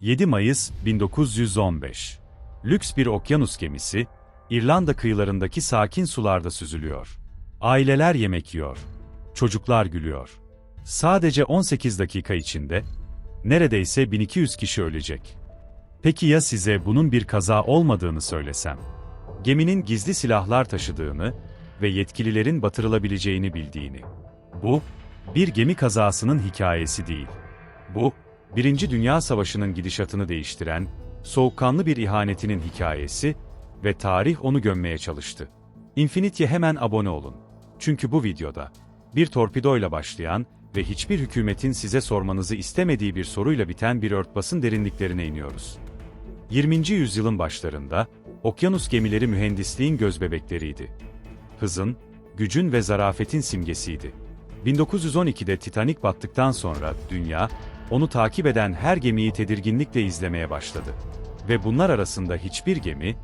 7 Mayıs 1915. Lüks bir okyanus gemisi, İrlanda kıyılarındaki sakin sularda süzülüyor. Aileler yemek yiyor. Çocuklar gülüyor. Sadece 18 dakika içinde neredeyse 1200 kişi ölecek. Peki ya size bunun bir kaza olmadığını söylesem? Geminin gizli silahlar taşıdığını ve yetkililerin batırılabileceğini bildiğini. Bu, bir gemi kazasının hikayesi değil. Bu, Birinci Dünya Savaşı'nın gidişatını değiştiren, soğukkanlı bir ihanetinin hikayesi ve tarih onu gömmeye çalıştı. Infinity'ye hemen abone olun. Çünkü bu videoda, bir torpidoyla başlayan ve hiçbir hükümetin size sormanızı istemediği bir soruyla biten bir örtbasın derinliklerine iniyoruz. 20. yüzyılın başlarında, okyanus gemileri mühendisliğin gözbebekleriydi. Hızın, gücün ve zarafetin simgesiydi. 1912'de Titanic battıktan sonra dünya, onu takip eden her gemiyi tedirginlikle izlemeye başladı. Ve bunlar arasında hiçbir gemi,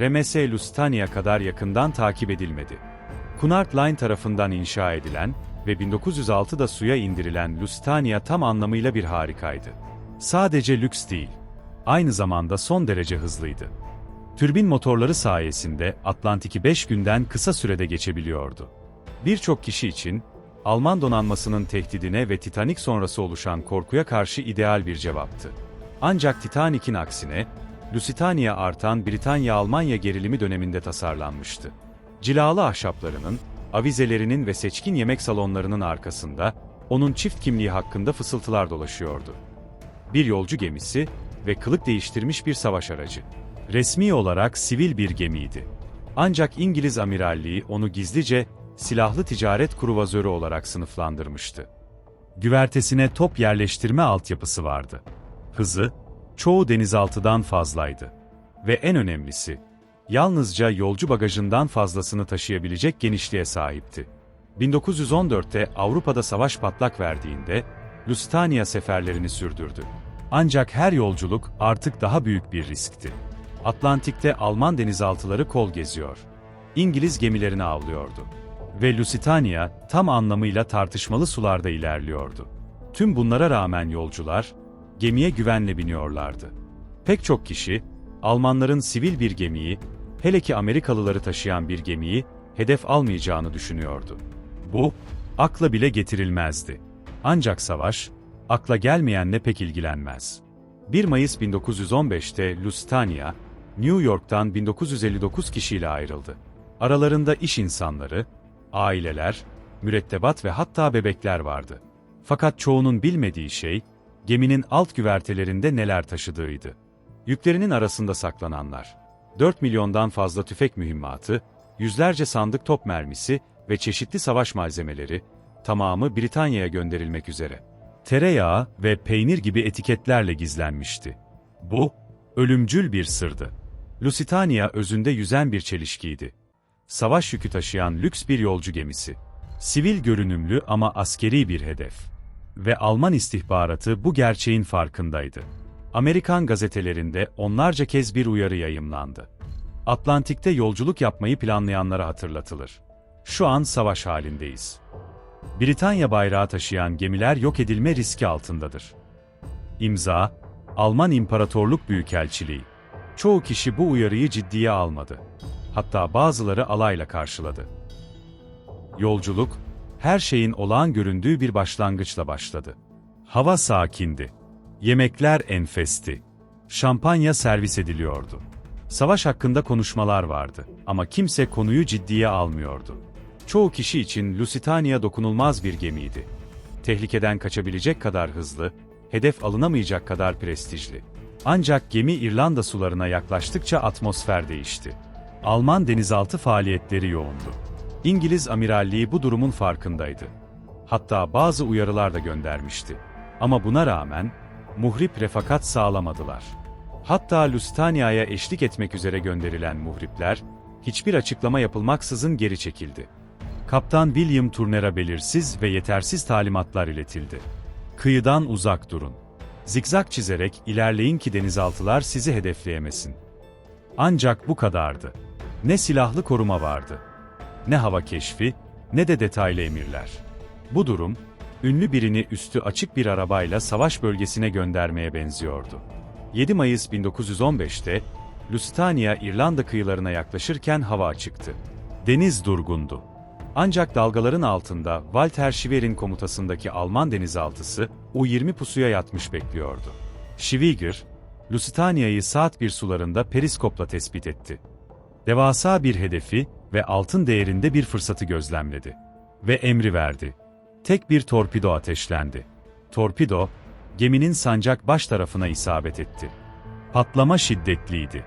RMS Lusitania kadar yakından takip edilmedi. Cunard Line tarafından inşa edilen ve 1906'da suya indirilen Lusitania tam anlamıyla bir harikaydı. Sadece lüks değil, aynı zamanda son derece hızlıydı. Türbin motorları sayesinde Atlantik'i 5 günden kısa sürede geçebiliyordu. Birçok kişi için Alman donanmasının tehdidine ve Titanic sonrası oluşan korkuya karşı ideal bir cevaptı. Ancak Titanic'in aksine, Lusitania artan Britanya-Almanya gerilimi döneminde tasarlanmıştı. Cilalı ahşaplarının, avizelerinin ve seçkin yemek salonlarının arkasında, onun çift kimliği hakkında fısıltılar dolaşıyordu. Bir yolcu gemisi ve kılık değiştirmiş bir savaş aracı. Resmi olarak sivil bir gemiydi. Ancak İngiliz amiralliği onu gizlice silahlı ticaret kruvazörü olarak sınıflandırmıştı. Güvertesine top yerleştirme altyapısı vardı. Hızı, çoğu denizaltıdan fazlaydı. Ve en önemlisi, yalnızca yolcu bagajından fazlasını taşıyabilecek genişliğe sahipti. 1914'te Avrupa'da savaş patlak verdiğinde, Lusitania seferlerini sürdürdü. Ancak her yolculuk artık daha büyük bir riskti. Atlantik'te Alman denizaltıları kol geziyor. İngiliz gemilerini avlıyordu. Ve Lusitania tam anlamıyla tartışmalı sularda ilerliyordu. Tüm bunlara rağmen yolcular, gemiye güvenle biniyorlardı. Pek çok kişi, Almanların sivil bir gemiyi, hele ki Amerikalıları taşıyan bir gemiyi, hedef almayacağını düşünüyordu. Bu, akla bile getirilmezdi. Ancak savaş, akla gelmeyenle pek ilgilenmez. 1 Mayıs 1915'te Lusitania, New York'tan 1959 kişiyle ayrıldı. Aralarında iş insanları, aileler, mürettebat ve hatta bebekler vardı. Fakat çoğunun bilmediği şey, geminin alt güvertelerinde neler taşıdığıydı. Yüklerinin arasında saklananlar, 4 milyondan fazla tüfek mühimmatı, yüzlerce sandık top mermisi ve çeşitli savaş malzemeleri, tamamı Britanya'ya gönderilmek üzere. Tereyağı ve peynir gibi etiketlerle gizlenmişti. Bu, ölümcül bir sırdı. Lusitania özünde yüzen bir çelişkiydi. Savaş yükü taşıyan lüks bir yolcu gemisi. Sivil görünümlü ama askeri bir hedef. Ve Alman istihbaratı bu gerçeğin farkındaydı. Amerikan gazetelerinde onlarca kez bir uyarı yayımlandı. Atlantik'te yolculuk yapmayı planlayanlara hatırlatılır. Şu an savaş halindeyiz. Britanya bayrağı taşıyan gemiler yok edilme riski altındadır. İmza, Alman İmparatorluk Büyükelçiliği. Çoğu kişi bu uyarıyı ciddiye almadı. Hatta bazıları alayla karşıladı. Yolculuk, her şeyin olağan göründüğü bir başlangıçla başladı. Hava sakindi. Yemekler enfesti. Şampanya servis ediliyordu. Savaş hakkında konuşmalar vardı ama kimse konuyu ciddiye almıyordu. Çoğu kişi için Lusitania dokunulmaz bir gemiydi. Tehlikeden kaçabilecek kadar hızlı, hedef alınamayacak kadar prestijli. Ancak gemi İrlanda sularına yaklaştıkça atmosfer değişti. Alman denizaltı faaliyetleri yoğundu. İngiliz amiralliği bu durumun farkındaydı. Hatta bazı uyarılar da göndermişti. Ama buna rağmen, muhrip refakat sağlamadılar. Hatta Lusitania'ya eşlik etmek üzere gönderilen muhripler, hiçbir açıklama yapılmaksızın geri çekildi. Kaptan William Turner'a belirsiz ve yetersiz talimatlar iletildi. Kıyıdan uzak durun. Zikzak çizerek ilerleyin ki denizaltılar sizi hedefleyemesin. Ancak bu kadardı. Ne silahlı koruma vardı, ne hava keşfi, ne de detaylı emirler. Bu durum, ünlü birini üstü açık bir arabayla savaş bölgesine göndermeye benziyordu. 7 Mayıs 1915'te Lusitania İrlanda kıyılarına yaklaşırken hava açıktı. Deniz durgundu. Ancak dalgaların altında Walter Schwier'in komutasındaki Alman denizaltısı U-20 pusuya yatmış bekliyordu. Schwieger, Lusitania'yı saat bir sularında periskopla tespit etti. Devasa bir hedefi ve altın değerinde bir fırsatı gözlemledi. Ve emri verdi. Tek bir torpido ateşlendi. Torpido, geminin sancak baş tarafına isabet etti. Patlama şiddetliydi.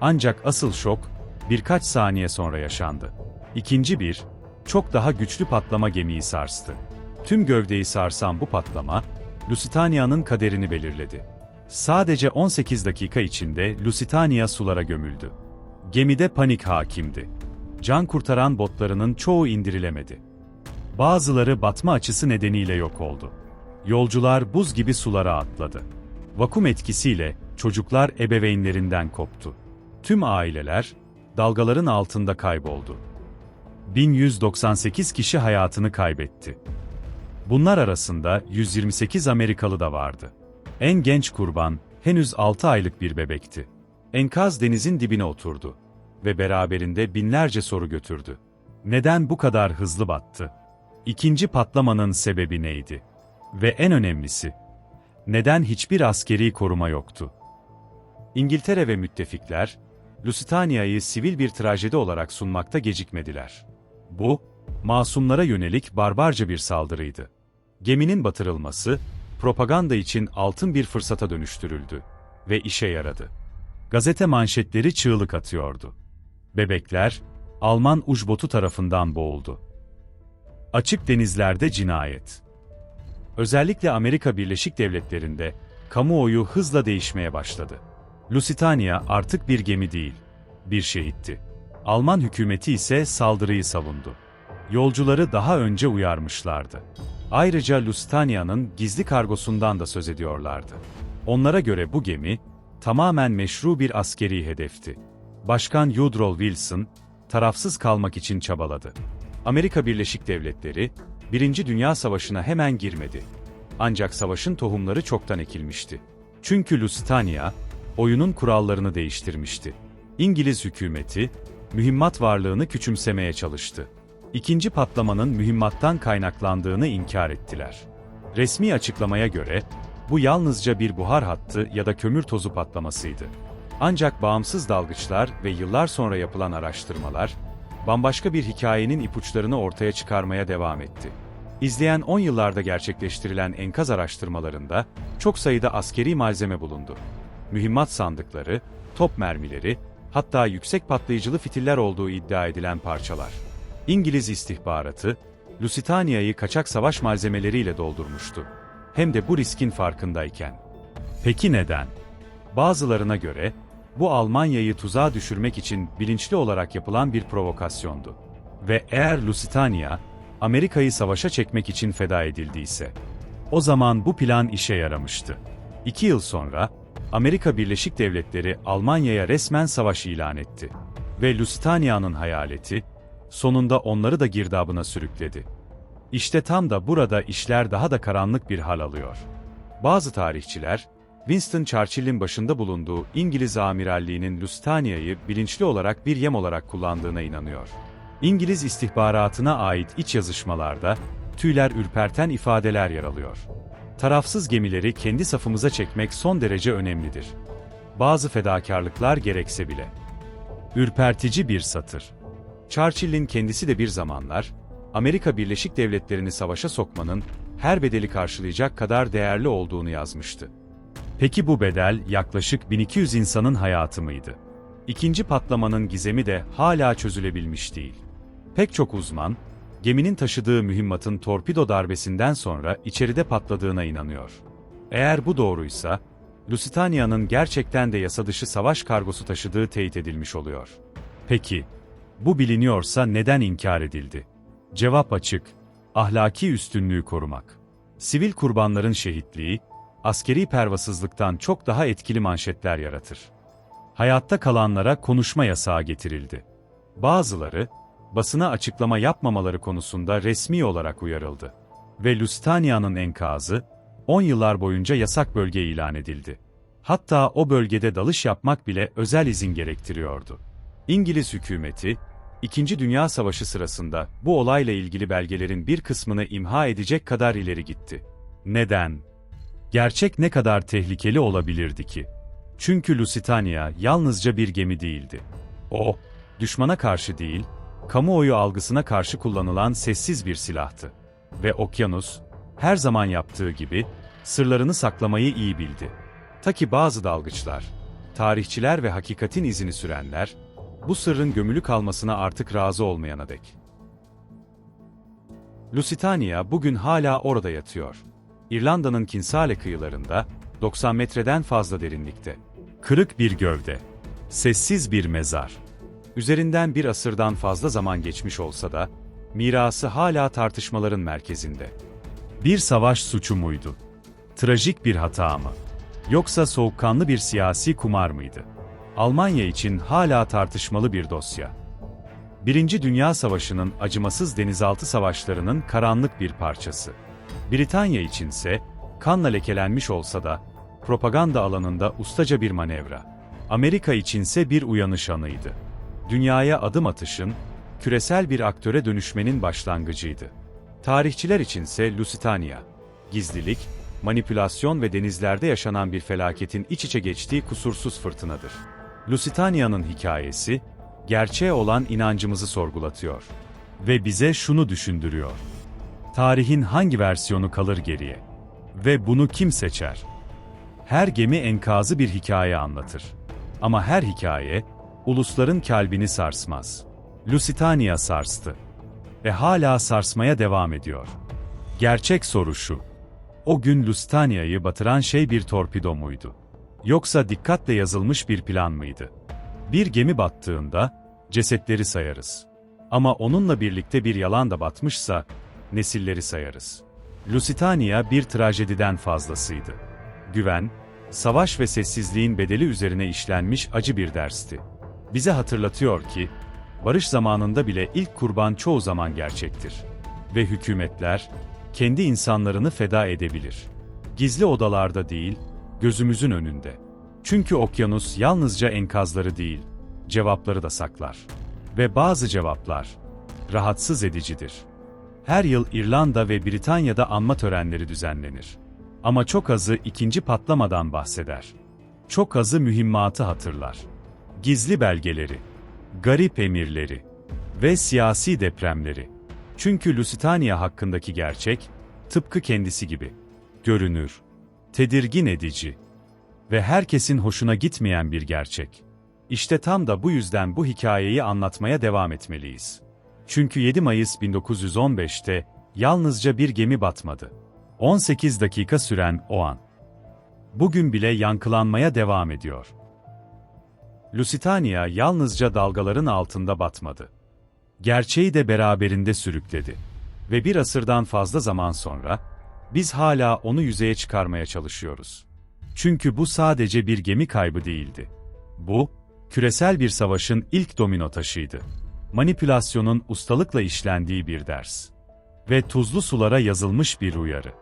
Ancak asıl şok, birkaç saniye sonra yaşandı. İkinci bir, çok daha güçlü patlama gemiyi sarstı. Tüm gövdeyi sarsan bu patlama, Lusitania'nın kaderini belirledi. Sadece 18 dakika içinde Lusitania sulara gömüldü. Gemide panik hakimdi. Can kurtaran botlarının çoğu indirilemedi. Bazıları batma açısı nedeniyle yok oldu. Yolcular buz gibi sulara atladı. Vakum etkisiyle çocuklar ebeveynlerinden koptu. Tüm aileler dalgaların altında kayboldu. 1198 kişi hayatını kaybetti. Bunlar arasında 128 Amerikalı da vardı. En genç kurban henüz 6 aylık bir bebekti. Enkaz denizin dibine oturdu ve beraberinde binlerce soru götürdü. Neden bu kadar hızlı battı? İkinci patlamanın sebebi neydi? Ve en önemlisi, neden hiçbir askeri koruma yoktu? İngiltere ve müttefikler, Lusitania'yı sivil bir trajedi olarak sunmakta gecikmediler. Bu, masumlara yönelik barbarca bir saldırıydı. Geminin batırılması, propaganda için altın bir fırsata dönüştürüldü ve işe yaradı. Gazete manşetleri çığlık atıyordu. Bebekler, Alman ujbotu tarafından boğuldu. Açık denizlerde cinayet. Özellikle Amerika Birleşik Devletleri'nde kamuoyu hızla değişmeye başladı. Lusitania artık bir gemi değil, bir şehitti. Alman hükümeti ise saldırıyı savundu. Yolcuları daha önce uyarmışlardı. Ayrıca Lusitania'nın gizli kargosundan da söz ediyorlardı. Onlara göre bu gemi, tamamen meşru bir askeri hedefti. Başkan Woodrow Wilson, tarafsız kalmak için çabaladı. Amerika Birleşik Devletleri, Birinci Dünya Savaşı'na hemen girmedi. Ancak savaşın tohumları çoktan ekilmişti. Çünkü Lusitania, oyunun kurallarını değiştirmişti. İngiliz hükümeti, mühimmat varlığını küçümsemeye çalıştı. İkinci patlamanın mühimmattan kaynaklandığını inkar ettiler. Resmi açıklamaya göre, bu yalnızca bir buhar hattı ya da kömür tozu patlamasıydı. Ancak bağımsız dalgıçlar ve yıllar sonra yapılan araştırmalar, bambaşka bir hikayenin ipuçlarını ortaya çıkarmaya devam etti. İzleyen 10 yıllarda gerçekleştirilen enkaz araştırmalarında çok sayıda askeri malzeme bulundu. Mühimmat sandıkları, top mermileri, hatta yüksek patlayıcılı fitiller olduğu iddia edilen parçalar. İngiliz istihbaratı, Lusitania'yı kaçak savaş malzemeleriyle doldurmuştu. Hem de bu riskin farkındayken. Peki neden? Bazılarına göre, bu Almanya'yı tuzağa düşürmek için bilinçli olarak yapılan bir provokasyondu. Ve eğer Lusitania, Amerika'yı savaşa çekmek için feda edildiyse, o zaman bu plan işe yaramıştı. İki yıl sonra, Amerika Birleşik Devletleri Almanya'ya resmen savaş ilan etti. Ve Lusitania'nın hayaleti, sonunda onları da girdabına sürükledi. İşte tam da burada işler daha da karanlık bir hal alıyor. Bazı tarihçiler, Winston Churchill'in başında bulunduğu İngiliz amiralliğinin Lusitania'yı bilinçli olarak bir yem olarak kullandığına inanıyor. İngiliz istihbaratına ait iç yazışmalarda, tüyler ürperten ifadeler yer alıyor. Tarafsız gemileri kendi safımıza çekmek son derece önemlidir. Bazı fedakarlıklar gerekse bile. Ürpertici bir satır. Churchill'in kendisi de bir zamanlar, Amerika Birleşik Devletleri'ni savaşa sokmanın her bedeli karşılayacak kadar değerli olduğunu yazmıştı. Peki bu bedel yaklaşık 1200 insanın hayatı mıydı? İkinci patlamanın gizemi de hala çözülebilmiş değil. Pek çok uzman, geminin taşıdığı mühimmatın torpido darbesinden sonra içeride patladığına inanıyor. Eğer bu doğruysa, Lusitania'nın gerçekten de yasa dışı savaş kargosu taşıdığı teyit edilmiş oluyor. Peki, bu biliniyorsa neden inkar edildi? Cevap açık, ahlaki üstünlüğü korumak. Sivil kurbanların şehitliği, askeri pervasızlıktan çok daha etkili manşetler yaratır. Hayatta kalanlara konuşma yasağı getirildi. Bazıları, basına açıklama yapmamaları konusunda resmi olarak uyarıldı. Ve Lusitania'nın enkazı, 10 yıllar boyunca yasak bölge ilan edildi. Hatta o bölgede dalış yapmak bile özel izin gerektiriyordu. İngiliz hükümeti, İkinci Dünya Savaşı sırasında bu olayla ilgili belgelerin bir kısmını imha edecek kadar ileri gitti. Neden? Gerçek ne kadar tehlikeli olabilirdi ki? Çünkü Lusitania yalnızca bir gemi değildi. O, düşmana karşı değil, kamuoyu algısına karşı kullanılan sessiz bir silahtı. Ve okyanus, her zaman yaptığı gibi, sırlarını saklamayı iyi bildi. Ta ki bazı dalgıçlar, tarihçiler ve hakikatin izini sürenler, bu sırrın gömülü kalmasına artık razı olmayana dek. Lusitania bugün hala orada yatıyor. İrlanda'nın Kinsale kıyılarında, 90 metreden fazla derinlikte. Kırık bir gövde. Sessiz bir mezar. Üzerinden bir asırdan fazla zaman geçmiş olsa da, mirası hala tartışmaların merkezinde. Bir savaş suçu muydu? Trajik bir hata mı? Yoksa soğukkanlı bir siyasi kumar mıydı? Almanya için hala tartışmalı bir dosya. Birinci Dünya Savaşı'nın acımasız denizaltı savaşlarının karanlık bir parçası. Britanya içinse, kanla lekelenmiş olsa da, propaganda alanında ustaca bir manevra. Amerika içinse bir uyanış anıydı. Dünyaya adım atışın, küresel bir aktöre dönüşmenin başlangıcıydı. Tarihçiler içinse Lusitania, gizlilik, manipülasyon ve denizlerde yaşanan bir felaketin iç içe geçtiği kusursuz fırtınadır. Lusitania'nın hikayesi, gerçeğe olan inancımızı sorgulatıyor. Ve bize şunu düşündürüyor. Tarihin hangi versiyonu kalır geriye? Ve bunu kim seçer? Her gemi enkazı bir hikaye anlatır. Ama her hikaye, ulusların kalbini sarsmaz. Lusitania sarstı. Ve hala sarsmaya devam ediyor. Gerçek soru şu. O gün Lusitania'yı batıran şey bir torpido muydu? Yoksa dikkatle yazılmış bir plan mıydı? Bir gemi battığında, cesetleri sayarız. Ama onunla birlikte bir yalan da batmışsa, nesilleri sayarız. Lusitania bir trajediden fazlasıydı. Güven, savaş ve sessizliğin bedeli üzerine işlenmiş acı bir dersti. Bize hatırlatıyor ki, barış zamanında bile ilk kurban çoğu zaman gerçektir. Ve hükümetler, kendi insanlarını feda edebilir. Gizli odalarda değil, gözümüzün önünde. Çünkü okyanus yalnızca enkazları değil, cevapları da saklar. Ve bazı cevaplar, rahatsız edicidir. Her yıl İrlanda ve Britanya'da anma törenleri düzenlenir. Ama çok azı ikinci patlamadan bahseder. Çok azı mühimmatı hatırlar. Gizli belgeleri, garip emirleri ve siyasi depremleri. Çünkü Lusitania hakkındaki gerçek, tıpkı kendisi gibi, görünür, tedirgin edici ve herkesin hoşuna gitmeyen bir gerçek. İşte tam da bu yüzden bu hikayeyi anlatmaya devam etmeliyiz. Çünkü 7 Mayıs 1915'te yalnızca bir gemi batmadı. 18 dakika süren o an. Bugün bile yankılanmaya devam ediyor. Lusitania yalnızca dalgaların altında batmadı. Gerçeği de beraberinde sürükledi. Ve bir asırdan fazla zaman sonra, biz hala onu yüzeye çıkarmaya çalışıyoruz. Çünkü bu sadece bir gemi kaybı değildi. Bu, küresel bir savaşın ilk domino taşıydı. Manipülasyonun ustalıkla işlendiği bir ders. Ve tuzlu sulara yazılmış bir uyarı.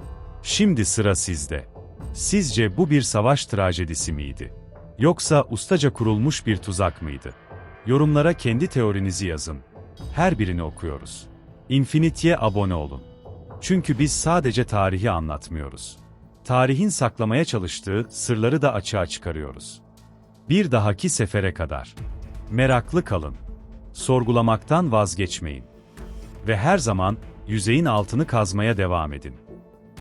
Şimdi sıra sizde. Sizce bu bir savaş trajedisi miydi? Yoksa ustaca kurulmuş bir tuzak mıydı? Yorumlara kendi teorinizi yazın. Her birini okuyoruz. Infinity'ye abone olun. Çünkü biz sadece tarihi anlatmıyoruz. Tarihin saklamaya çalıştığı sırları da açığa çıkarıyoruz. Bir dahaki sefere kadar. Meraklı kalın. Sorgulamaktan vazgeçmeyin. Ve her zaman yüzeyin altını kazmaya devam edin.